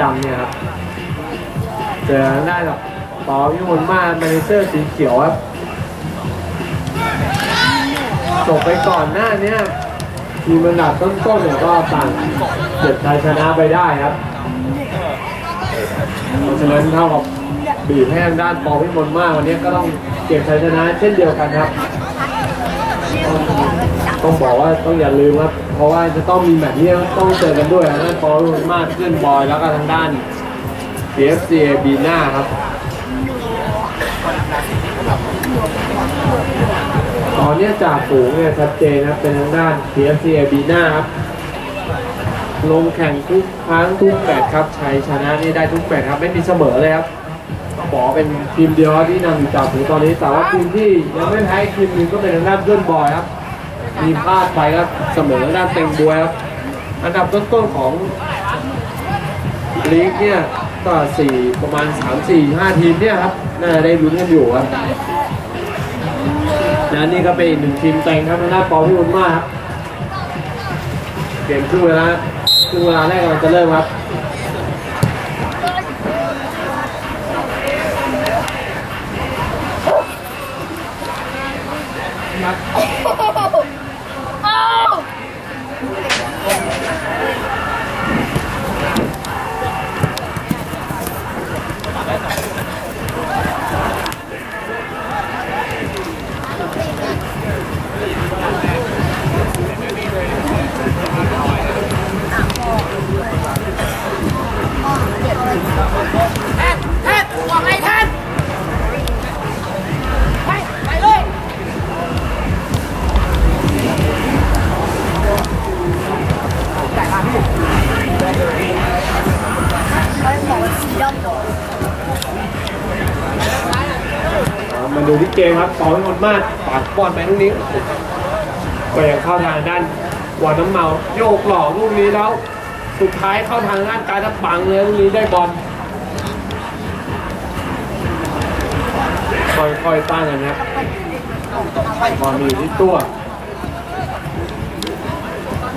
ดำเนี่ยครับเจอได้กับปอวิมลมาแมเนเจอร์สีเขียวครับจบไปก่อนหน้าเนี้ยทีมอันดับต้นๆเนี่ยก็ต่างเก็บชัยชนะไปได้ครับเพราะฉะนั้นเท่ากับบีบให้งด้านปอวิมลมาวันนี้ก็ต้องเก็บชัยชนะเช่นเดียวกันครับ ต้องบอกว่าต้องอย่าลืมครับ เพราะว่าจะต้องมีแมตช์ที่ต้องเจอกันด้วยทางด้านปอวิมลมาขึ้นบอยแล้วก็ทางด้าน PFCA บีน่าครับ ตอนนี้จากฝูงเนี่ยชัดเจนครับเป็นทางด้าน PFCA บีน่าครับ ลงแข่งทุกครั้งทุกแมตช์ครับชัยชนะนี่ได้ทุกแมตช์ครับไม่มีเสมอเลยครับบอกเป็นทีมเดียวที่นำจากฝูงตอนนี้แต่ว่าทีมที่ยังไม่แพ้ทีมหนึงก็เป็นทางด้านเพื่อนบอยครับ มีพลาดไปครับเสมอด้านเต็งบวยครับ อันดับต้นๆของลีกเนี่ยก็สี่ประมาณ 3 4 5 ทีมเนี่ยครับ น่าจะได้ลุ้นกันอยู่ครับและนี่ก็เป็นอีกหนึ่งทีมเต็งครับทางด้าปอพิบุญมากครับเกมครึ่งเวลาครึ่งเวลาแรกกำลังจะเริ่มครับ แทนแทนว่าไงแทนไปไปเลยอ่ามาดูที่เกมครับต่อให้หมดมากปาดบอลไปลูกนี้ก็ยังเข้าทางด้านวานน้ำเมาโยกหล่อกลูกนี้แล้ว สุดท้ายเข้าทางด้านการทับปังเลยลูกนี้ได้บอลค่อยๆต้านกันครับบอลมีอยู่ที่ตัว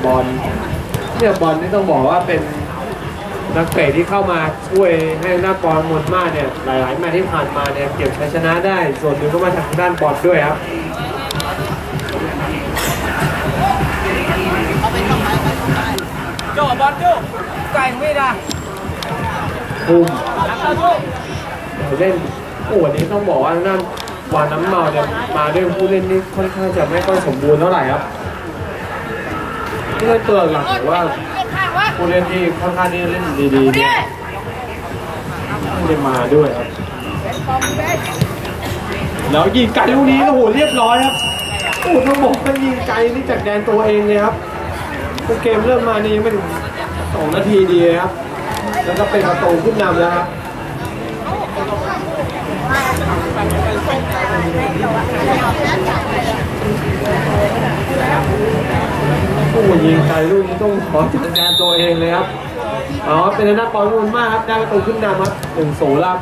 บอลเนี่ยบอลนี่ต้องบอกว่าเป็นนักเตะที่เข้ามาช่วยให้หน้าบอลมวลมากเนี่ยหลายๆแมตช์ที่ผ่านมาเนี่ยเก็บชัยชนะได้ ส่วนหนึ่งก็มาจากทางด้านบอลด้วยครับ โจ้บอลจไก่ไม่ได้ภูมิรับเล่นโอ้วันนี้ต้องบอกว่าทางด้านวานน้ำเมาเนี่ยมาด้วยผู้เล่นนี่ค่อนข้างจะไม่ค่อยสมบูรณ์เท่าไหร่ครับผู้เล่นตัวหลักหรือว่าผู้เล่นที่ค่อนข้างที่เล่นดีๆเนี่ยไม่ได้มาด้วยครับแล้วยิงไกลลูกนี้โอ้โหเรียบร้อยครับโอ้ต้องบอกว่ายิงไกลนี่จากแดนตัวเองเลยครับ เกมเริ่มมานี่ยังไม่ถึงสองนาทีดีครับ แล้วก็เป็นประตูขึ้นนำแล้วครับโอ้ยิงไกลลูกนี้ต้องขอจัดการตัวเองเลยครับอ๋อเป็นหน้าปอนรุ่นมากครับ ได้ประตูขึ้นนำครับหนึ่งศูนย์ครับ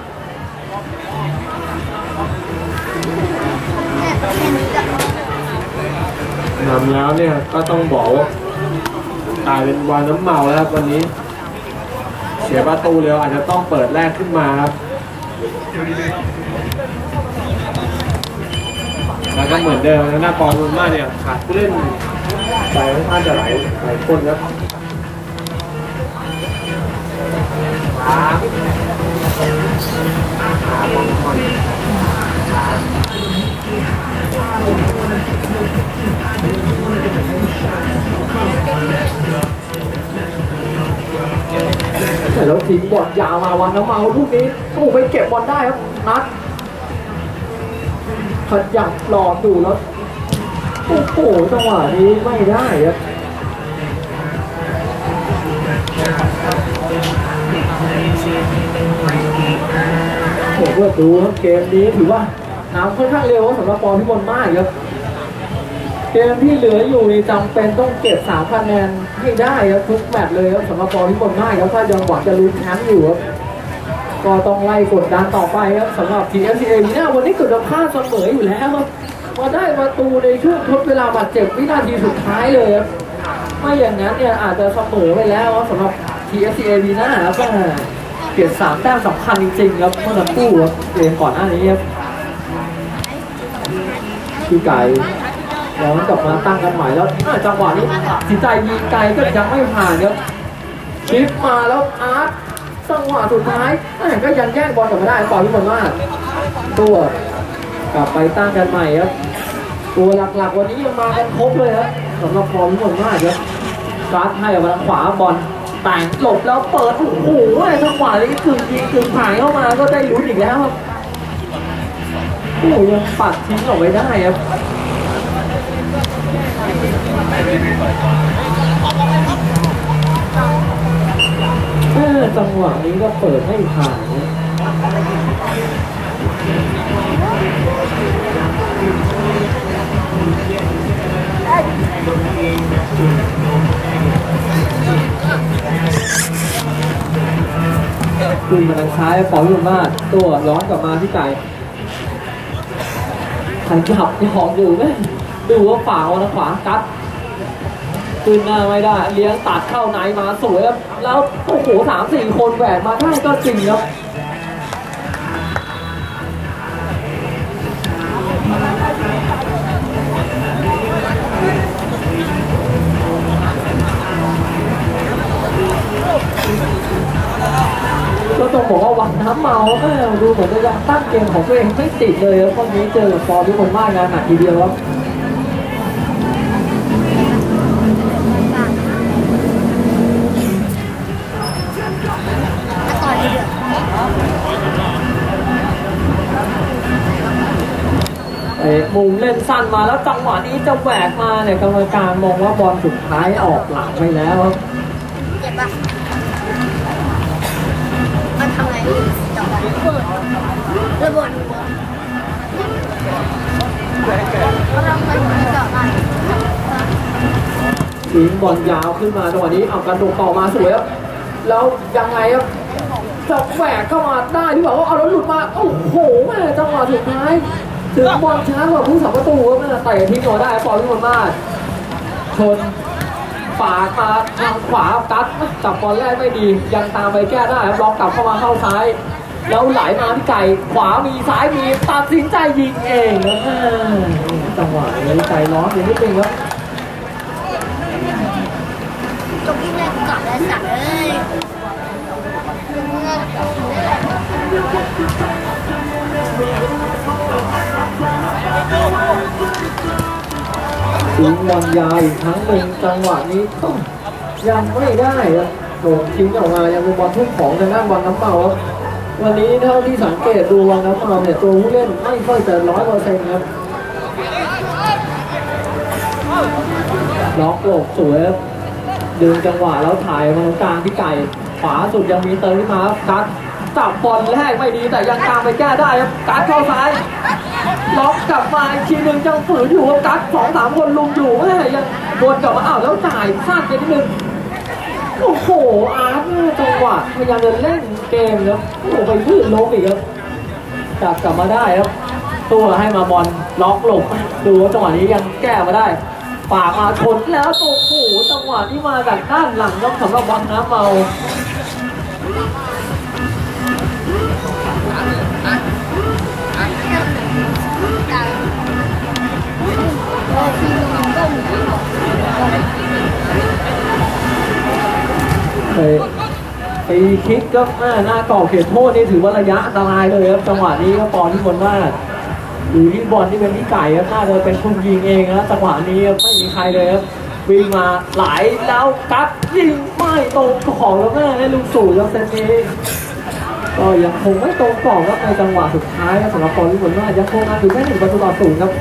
นำแล้วเนี่ยก็ต้องบอกว่า กลายเป็นวานน้ำเมาแล้วครับวันนี้ เสียประตูเร็วอาจจะต้องเปิดแรกขึ้นมาครับแล้วก็เหมือนเดิมนะหน้าปอนรุ่นมากเนี่ยขาดผู้เล่นไปค่อนข้างจะหลายหลายคนครับแต่แล้ว ทิ้งบอลยาวมาวันน้ำเมาลูกนี้โอ้ไปเก็บบอลได้ครับนัดขยับหลอดดูแล้วโอ้โหจังหวะนี้ไม่ได้ครับผมก็ดูครับเกมนี้ถือว่าน้ำค่อนข้างเร็วสำหรับปอพิมลมากครับ เกมที่เหลืออยู่นี่จำเป็นต้องเก็บสามคะแนนให้ได้ครับทุกแมตช์เลยครับสำหรับปอพิมลมากครับถ้ายังหวังจะลุ้นแชมป์อยู่ครับก็ต้องไล่กดดันต่อไปครับสำหรับ TFCA เนี่ยวันนี้เกือบจะพลาดเสมออยู่แล้วครับมาได้ประตูในช่วงทดเวลาบาดเจ็บวินาทีสุดท้ายเลยครับไม่อย่างนั้นเนี่ยอาจจะเสมอไปแล้วครับสำหรับ TFCA วีน่าครับก็เก็บสามแต้มสำคัญจริงๆครับเมื่อสักครู่ครับเกมก่อนหน้านี้ครับพี่ไก่ ย้อนกลับมาตั้งกันใหม่แล้วจังหวะนี้สินใจยิงไกลก็ยังไม่ผ่านครับชิปมาแล้วอาร์ตจังหวะสุดท้ายก็ยังแย่งบอลกลับมาได้ปล่อยพี่บอลมากตัวกลับไปตั้งกันใหม่ครับตัวหลักๆ วันนี้ยังมากันครบเลยครับสำหรับฟอร์มพี่บอลมากครับการ์ดให้ออกมาทางขวาบอลแต่งหลบแล้วเปิดโอ้โหจังหวะนี้กึ่งยิงกึ่งผ่านเข้ามาก็ได้ลุ้นอีกแล้วครับโอ้ยังปัดทิ้งออกไปได้ครับ เออจังหวะนี้ก็เปิดไม่ผ่านนะขึ้นมาทางซ้ายปล่อยลงมาตัวร้อนกลับมาที่ไก่ขันจับที่หองอยู่ไหม ดูว่าฝ่าเอาทางขวากัดขึ้นหน้าไม่ได้ เลี้ยงตัดเข้าในมาสวยครับ แล้วโอ้โหสามสี่คนแหวกมาได้ก็จริงครับก็ต้องบอกว่าวังน้ำเมาดูเหมือนจะยังตั้งเกมของตัวเองไม่ติดเลยครับตอนนี้เจอกับฟอร์มที่คนมากงานหนักทีเดียวครับ เตะมุมเล่นสั้นมาแล้วจังหวะนี้จะแหวกมาเนี่ยกรรมการมองว่าบอลสุดท้ายออกหลังไปแล้วครับเจ็บปะมันทำไงจับระเบิดระเบิดเขาทำไงถึงจะจับได้ทิ้งบอลยาวขึ้นมาจังหวะนี้เอากระโดดต่อมาสวยครับแล้วยังไงครับจะแหวกเข้ามาได้หรือเปล่าว่าเอาแล้วหลุดมาโอ้โหแม่จังหวะสุดท้าย ถึงบอลช้ากว่าผู้สัมประตูครับแม่เตะทิ้งออกได้ปล่อยที่คนมากชนฝากมาทางขวากัดจับบอลแรกไม่ดี ยังตามไปแก้ได้ครับลองกลับเข้ามาเข้าซ้าย แล้วไหลมาที่ไก่ขวามีซ้ายมีตัดสินใจยิงเองจังหวะนี้ใจร้อนอย่างนิดนึงครับจบยิ่งแรงกลับเลยสัตว์เอ้ย ทิ้งบอลยาวอีกครั้งหนึ่งจังหวะนี้ต้องยังไม่ได้ครับโด่งทิ้งออกมายังเป็นบอลทุ่งของทางด้านบอลน้ำเปล่าครับวันนี้เท่าที่สังเกตดูบอลน้ำเปล่าเนี่ยตัวผู้เล่นไม่ค่อยจะร้อยเปอร์เซ็นต์ครับล็อกโลกสวยครับดึงจังหวะแล้วถ่ายมาตรงกลางที่ไก่ ขวาสุดยังมีเติมขึ้นมาครับกัดจับบอลแรกไม่ดีแต่ยังตามไปแก้ได้ครับกัดเข้าซ้าย ล็อกกลับมาอีกทีหนึ่งยังฝืนอยู่กับกัดสองสามคนลุมอยู่แม่ยังวนกลับมาอ้าวแล้วจ่ายสั้นไปนิดนึงโอ้โหอาร์ตเนี่ยจังหวะพยายามจะเล่นเกมครับโอ้โหไปลื่นล้มอีกครับจับกลับมาได้ครับตัวให้มาบอลล็อกหลบดูว่าจังหวะนี้ยังแก้มาได้ฝากมาชนแล้วโอ้โหจังหวะที่มาจากด้านหลังครับสำหรับบอลน้ำเมา ตีคิกก็หน้าหน้ากรอเขตโทษนี่ถือว่าระยะอันตรายเลยครับจังหวะนี้ก็ปอนที่บนมากอยู่ที่บอลที่เป็นที่ไก่ครับน่าจะเป็นคนยิงเองนะจังหวะนี้ไม่มีใครเลยครับวิ่งมาไหลแล้วกัดยิงไม่ตรงของแล้วแม่ให้ลุงสู่ครับเซตนี้ก็ยังคงไม่ตรงกรอบครับในจังหวะสุดท้ายสำหรับปอนที่บนมากยังคงนำอยู่แค่หนึ่งประตูต่อศูนย์ครับ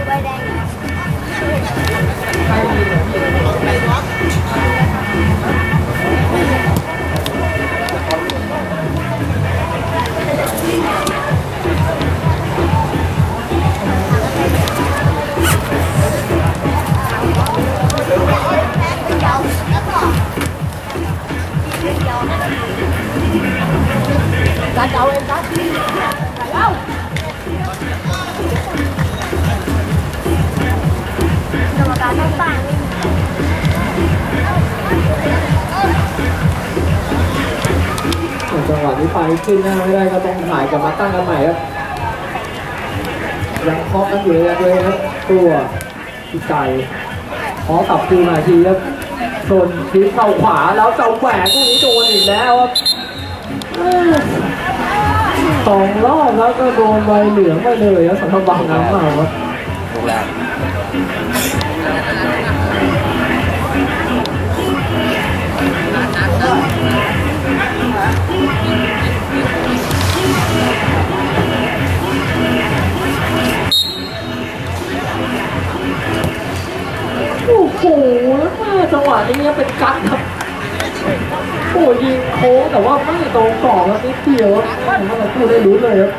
ขึ้นหน้าไม่ได้ก็ต้องถ่ายกลับมาตั้งกันใหม่ครับยังเคาะกันอยู่เลยตัวเองครับตัวพี่ไก่ขอกลับคืนมาทีครับชนทีเข้าขวาแล้วเจ้าแหวนตรงนี้โดนอีกแล้วครับสองรอบแล้วก็โดนใบเหลืองไปเลยครับสำหรับบางน้ำมาครับ โอ้โหจังหวะนี้เป็นกั๊กครับโอ้ยิงโค้งแต่ว่าไม่ตรงกรอบแล้วนิดเดียวครับผมว่าเราพูดได้รู้เลยครับ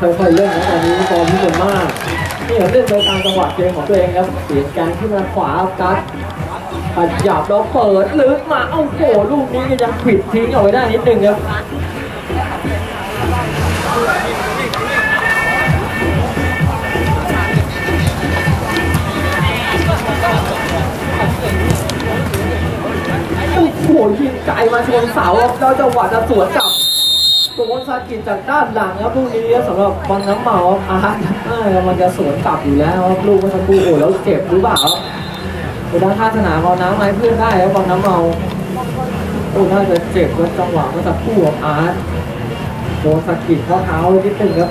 ค่อยๆเล่นนะตอนนี้ฟอร์มที่เป็นมากนี่ครับเล่นไปตามจังหวะเกมของตัวเองครับเปลี่ยนการขึ้นมาขวากัดปัดหยับแล้วเปิดลึกมาเอ้าโหลูกนี้ก็ยังผิดทิ้งเอาไว้ได้นิดนึงครับโอ้โหยิงไกลมาชนเสาแล้วจังหวะจะสวนกลับ โดนสากิจากด้านหลังครับลูกนี้สำหรับบอลน้ำเมาอาร์ตมันจะสวนกลับอยู่แล้วครับลูกเมื่อสักครู่โอ้แล้วเจ็บหรือเปล่าดูด้านข้าสนามเอาน้ำไม้เพื่อนได้ครับบอลน้ำเมาโอ้น่าจะเจ็บแล้วจังหวะเมื่อสักครู่ขออาร์ตโดนสะกิดข้อเท้านิดนึงครับ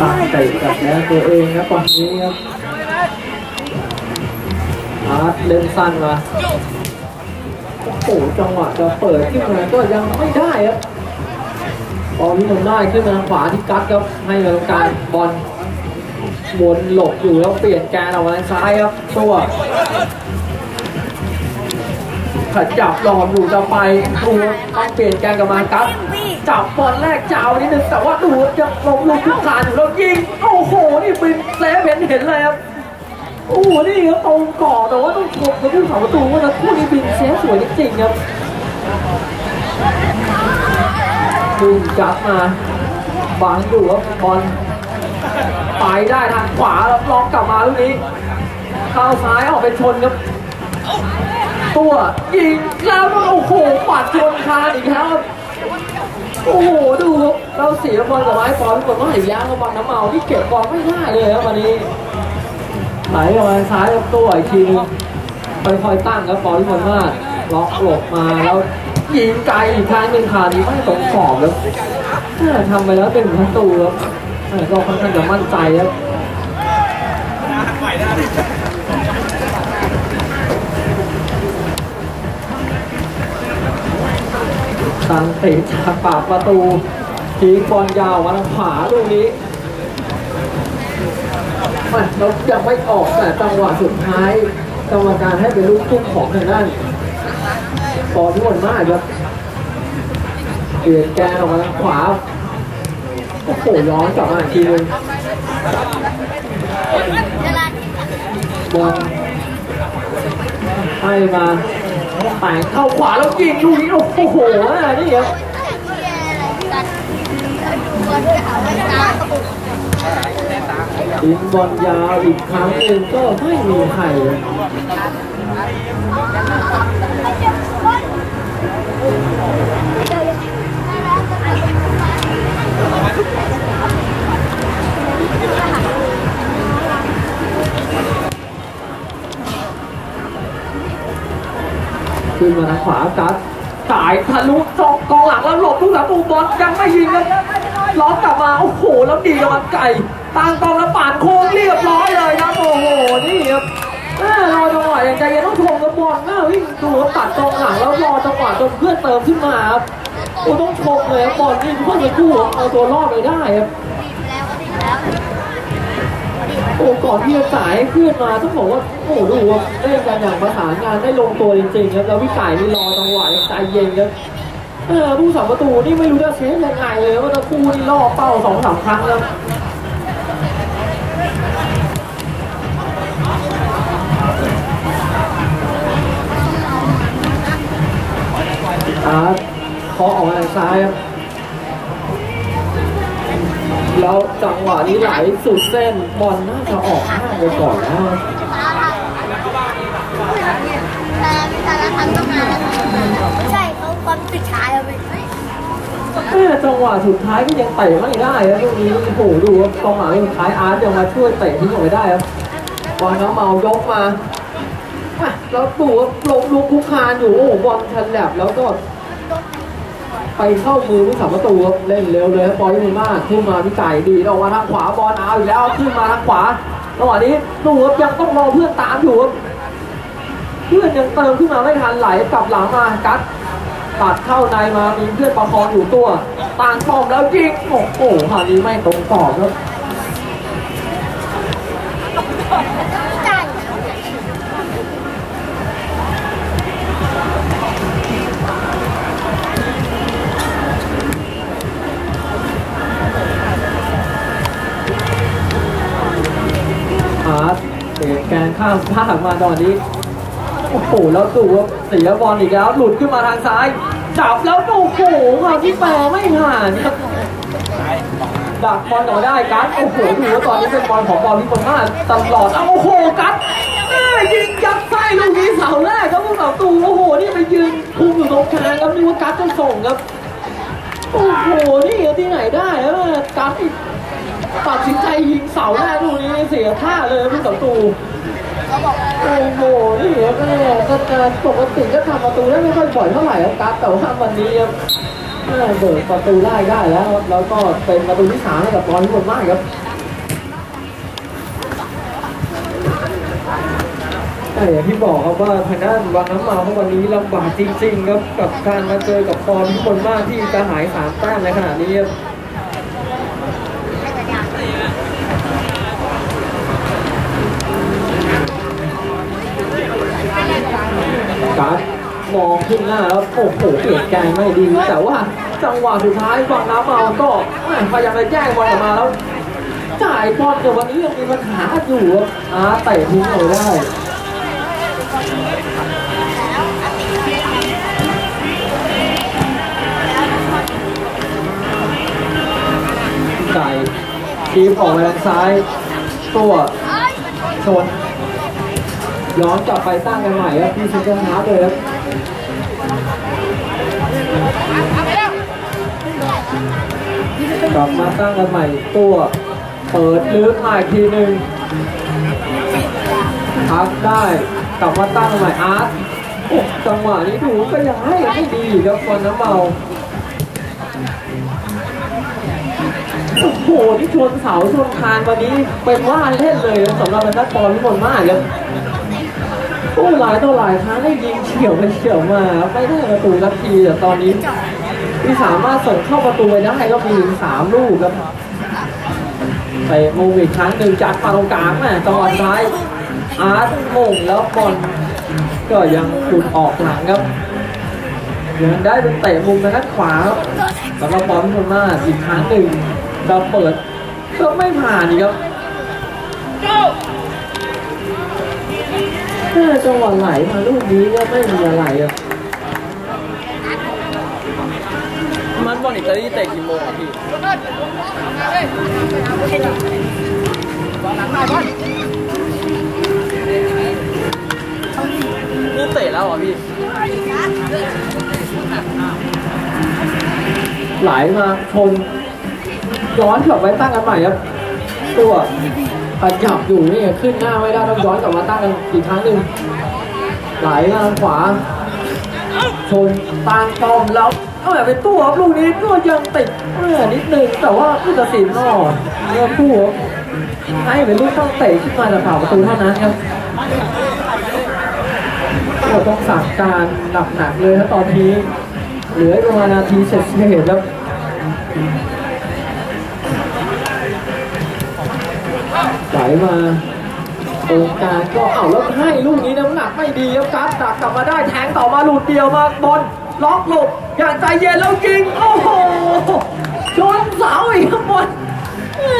ตั้งเตะกับแนวตัวเองครับตอนนี้ครับอาร์ตเล่นสั้นมาโอ้โหจังหวะจะเปิดขึ้นมาก็ยังไม่ได้ครับบอลที่ทำได้ขึ้นมาทางขวาที่กัดครับให้มาตรงกางบอลวนหลบอยู่แล้วเปลี่ยนแกนออกมาทางซ้ายครับตัวขัดจับหลอมอยู่จะไปตัวต้องเปลี่ยนแกนกลับมากัด จับบอลแรกจ้าวนิดนึงแต่ว่าดูยังลงลงทุกการอยู่แล้วยิงโอ้โหนี่เป็นแล้เห็นเห็นเลยครับโอ้โหนี่ครับตรงก่อแต่ว่าต้องชมกับผู้สาประตูว่าจะคู่นี้บินเซฟสวยจริงๆครับดึงกลับมาบังอยู่ครับบอลไปได้ทางขวาแล้วล็อกกลับมาลูกนี้เข้าซ้ายออกไปชนครับตัวยิงแล้วโอ้โหปัดชนคานอีกแล้ว โอ้โหดูครับเราเสียบอลกับไม้บอลก่อนว่าอีกแล้วกับบอลน้ำเมาที่เก็บบอลไม่ได้เลยครับวันนี้ไหลกับมาซ้ายกับตัวอีกทีนึงค่อยๆตั้งครับบอนที่คนมากล็อกหลบมาแล้วยิงไกลอีกครั้งหนึ่งคานี้ไม่ตรงขอบครับทำไปแล้วเป็นประตูครับแม่ก็ค่อนข้างจะมั่นใจครับ ตังเตะจากปากประตูทิ้งบอลยาวมาทางขวาลูกนี้แม่แล้วยังไม่ออกแต่จังหวะสุดท้ายกรรมการให้เป็นลูกทุ่งของทางด้านบอที่บอลมากครับเปลี่ยนแกนออกมาทางขวาโอ้โหย้อนกลับมาอีกทีนึงเลาที่บอลให้มา แต่งเข้าขวาแล้วยิงลูกนี้โอ้โหนี่ครับยิงบอลยาวอีกครั้งหนึ่งก็ไม่มีใคร ขึ้นมาทางขวากัดสายทะลุจองกองหลังแล้วหลบลูกหลังตูบอลยังไม่ยิงครับล้อกลับมาโอ้โหแล้วดีกับมันไก่ต่างกองแล้วปาดโค้งเรียบร้อยเลยนะโอ้โหนี่ครับแม่รอจังหวะอย่างใจเย็นต้องชมกับบอลนะวิ่งดูครับตัดกองหลังแล้วรอจังหวะจนเพื่อนเติมขึ้นมาครับโอ้ต้องชมเลยครับบอลนี่เพื่อนจะกู้เอาตัวรอดไปได้ครับแล้วก็ดีแล้ว โอ้ก่อนที่จะจ่ายให้เพื่อนมาต้องบอกว่าโอ้ดูว่าเล่นกันอย่างประสานงานได้ลงตัวจริงๆครับแล้วพี่ไก่นี่รอจังหวะใจเย็นครับเออผู้สาประตูนี่ไม่รู้จะเซฟยังไงเลยว่าตะคู่นี่ล่อเป้าสองสามครั้งครับอาร์ตเคาะออกมาทางซ้ายครับ แล้วจังหวะนี้ไหลสุดเส้นบอลน่าจะออกข้างไปก่อนนะแต่แต่ละครั้งต้องมาไม่ใช่เขาความสุดท้ายอะพี่แม่จังหวะสุดท้ายก็ยังเตะไม่ได้ครับลูกนี้โอ้โหดูครับกองหลังสุดท้ายอาร์ตยังมาช่วยเตะทิ้งออกไปได้ครับบอลน้ำเมายกมาแล้วดูว่าลงลุกคุกคานอยู่โอ้โหบอลทันแลบแล้วก็ ไปเข้ามือผู้สาประตูครับเล่นเร็วเลยบอลที่มีมากขึ้นมาพี่ไก่ดีแล้วออกมาทางขวาบอลเอาอีกแล้วขึ้นมาทางขวาจังหวะนี้ตูครับยังต้องรอเพื่อนตามอยู่ครับเพื่อนยังเติมขึ้นมาไม่ทันไหลกลับหลังมากัดตัดเข้าในมามีเพื่อนประคองอยู่ตัวต่างป้อมแล้วยิงโอ้โหคราวนี้ไม่ตรงต่อครับ ข้ามพลาดมาตอนนี้ โอ้โห แล้วดูว่าเสียบอลอีกแล้ว หลุดขึ้นมาทางซ้าย จับแล้วโอ้โหคราวที่แปรไม่ห่านครับดักบอลต่อได้กัสโอ้โหดูว่าตอนนี้เป็นบอลของบอลที่คนมากตลอดเอาโอ้โหกัสยิงยัดไส้ลูกนี้เสาแรกครับผู้สาวตูโอ้โหนี่ไปยืนคุมอยู่ตรงกลางครับนึกว่ากัสจะส่งครับโอ้โหนี่ที่ไหนได้แล้วกัสตัดสินใจยิงเสาแรกลูกนี้เสียท่าเลยผู้สัตูเขาบอก โอ้โหนี่ครับแม่ก็ปกติก็ทำประตูได้ไม่ค่อยบ่อยเท่าไหร่ครับกัสแต่ว่าวันนี้ครับแม่เบิกประตูได้ได้แล้วครับแล้วก็เป็นประตูที่สามให้กับบอลที่คนมากครับแต่อย่างที่บอกครับว่าทางด้านวังน้ำเมาของวันนี้ลำบากจริงๆครับกับการมาเจอกับฟอร์มที่คนมากที่จะหายสามแต้มในขณะนี้ครับ กามองขึ้นหน้าแล้วโอ้โหเปลี่ยนแกงไม่ดี แต่ว่าจังหวะสุดท้ายฝั่งน้ำเมาก็พยายามจะแย่งบอลออกมาแล้วจ่ายบอลแต่วันนี้ยังมีปัญหาอยู่ครับอาเตะทิ้งเลยได้ไก่ทีมออกไปทางซ้ายตัวชน ย้อนกลับไปตั้งกันใหม่ครับที่ซิงเกิลฮาร์ดเลยครับกลับมาตั้งกันใหม่ตัวเปิดลึกมาอีกทีหนึ่งพักได้กลับมาตั้งใหม่อาร์ตโอ้จังหวะนี้ดูก็ยังให้ไม่ดีครับคนน้ำเมาโอ้โหที่ชนเสาชนคานวันนี้เป็นว่าเล่นเลยสำหรับนักบอลที่มนมากครับ โอ้หลายต่อหลายครั้งได้ยิงเฉียวไปเฉียวมาไม่ได้ประตูสักทีแต่ตอนนี้ที่สามารถส่งเข้าประตูไปได้ก็มีถึงสามลูกครับไปมุมอีกครั้งหนึ่งจัดมาตรงกลางแม่จังหวะซ้ายอาร์ตมงแล้วบอลก็ยังหลุดออกหลังครับยังได้เป็นเตะมุมทางด้านขวาครับสำหรับบอลที่คนมากอีกครั้งหนึ่งเราเปิดก็ไม่ผ่านอีกครับ ถ้าจังหวะไหลมาลูกนี้ก็ไม่มีอะไรอะมันบอลอิตาลีเตะกี่โมงอะพี่นี่เตะแล้วเหรอพี่ ไหลมาชนย้อนกลับไปตั้งกันใหม่ครับ ตัว ขยับอยู่นี่ขึ้นหน้าไม่ได้ต้องย้อนกลับมาตั้งกันอีกครั้งหนึ่งไหลมาทางขวา ชนตั้งป้อมแล้วเออเป็นตัวครับลูกนี้ก็ยังติดเออนิดนึงแต่ว่าผู้ตัดสินก็เริ่มผู้ครับให้เป็นลูกต้องเตะขึ้นมาจากฝ่าประตูเท่านั้นครับก็ต้องสั่งการหนักๆเลยครับตอนนี้เหลือประมาณนาทีเสร็จเห็นแล้ว ไหลมาตรงกางก็เอาแล้วให้ลูกนี้น้ำหนักไม่ดีครับการดักกลับมาได้แทงต่อมาหลุดเดียวมาบอลล็อกหลบอย่างใจเย็นแล้วยิงโอ้โหชนเสาอีกครับบอล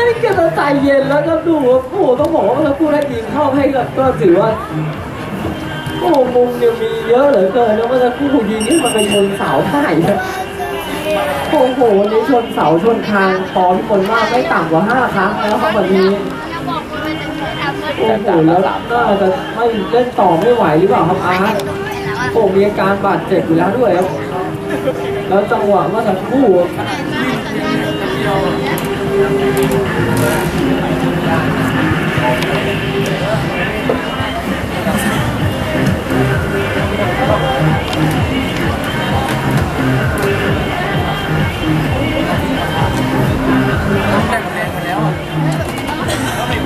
นี่แกจะใจเย็นแล้วก็ดูว่าโอ้โหต้องบอกว่าถ้าพูดให้ยิงเข้าให้ก็ก็ถือว่าโอ้มุมเนี่ยมีเยอะเหลือเกินแล้วเมื่อสักครู่ยิงนี่มันเป็นชนเสาได้นะโอ้โหวันนี้ชนเสาชนคานพอพี่คนมากไม่ต่ำกว่าห้าครั้งแล้วครับวันนี้ โอ้โหแล้วน่าจะไม่เล่นต่อไม่ไหวหรือเปล่าครับอาร์ตโอ้มีอาการบาดเจ็บอยู่แล้วด้วยครับ แล้วจังหวะเมื่อสักครู่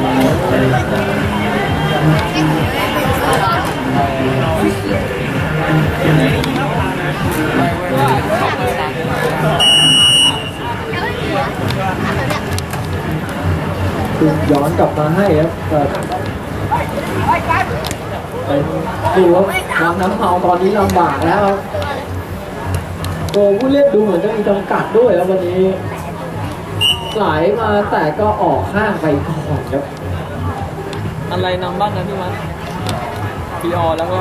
มาใยคือย้อนกลับมาให้ครับเป็นดูว่าน้ำน้ำเมาตอนนี้ลำบากแล้วครับตัวผู้เล่นดูเหมือนจะมีจำกัดด้วยครับวันนี้ไหลมาแต่ก็ออกข้างไปก่อนครับ อะไรนำบ้างนะพี่วันพีออแล้วก็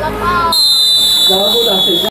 แล้วก็แล้วผู้ตัดสิน